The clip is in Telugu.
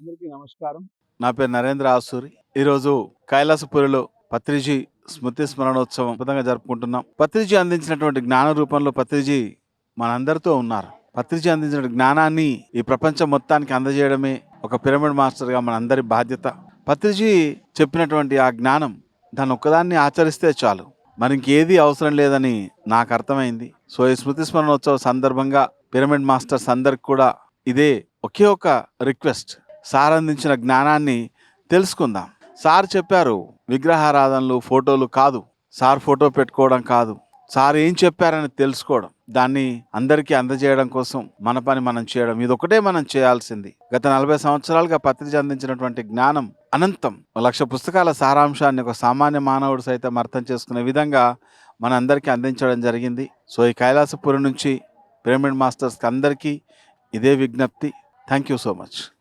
అందరికీ నమస్కారం. నా పేరు నరేంద్ర ఆసూరి. ఈరోజు కైలాసపురిలో పత్రిజీ స్మృతి స్మరణోత్సవం అద్భుతంగా జరుపుకుంటున్నాం. పత్రిజీ అందించినటువంటి జ్ఞాన రూపంలో పత్రిజీ మనందరితో ఉన్నారు. పత్రిజీ అందించిన జ్ఞానాన్ని ఈ ప్రపంచం మొత్తానికి అందజేయడమే ఒక పిరమిడ్ మాస్టర్గా మనందరి బాధ్యత. పత్రిజీ చెప్పినటువంటి ఆ జ్ఞానం దాని ఒక్కదాన్ని ఆచరిస్తే చాలు. మరి ఇంకేది అవసరం లేదని నాకు అర్థమైంది. సో ఈ స్మృతి స్మరణోత్సవ సందర్భంగా పిరమిడ్ మాస్టర్స్ అందరికి కూడా ఇదే ఒకే ఒక రిక్వెస్ట్. సార్ అందించిన జ్ఞానాన్ని తెలుసుకుందాం. సార్ చెప్పారు విగ్రహారాధనలు ఫోటోలు కాదు. సార్ ఫోటో పెట్టుకోవడం కాదు. సార్ ఏం చెప్పారని తెలుసుకోవడం దాన్ని అందరికీ అందజేయడం కోసం మన పని మనం చేయడం ఇది ఒకటే మనం చేయాల్సింది. గత నలభై సంవత్సరాలుగా పత్రిక అందించినటువంటి జ్ఞానం అనంతం. ఒక లక్ష పుస్తకాల సారాంశాన్ని ఒక సామాన్య మానవుడు సైతం అర్థం చేసుకునే విధంగా మనందరికీ అందించడం జరిగింది. సో ఈ కైలాసపురి నుంచి పిరమిడ్ మాస్టర్స్కి అందరికీ ఇదే విజ్ఞప్తి. Thank you so much.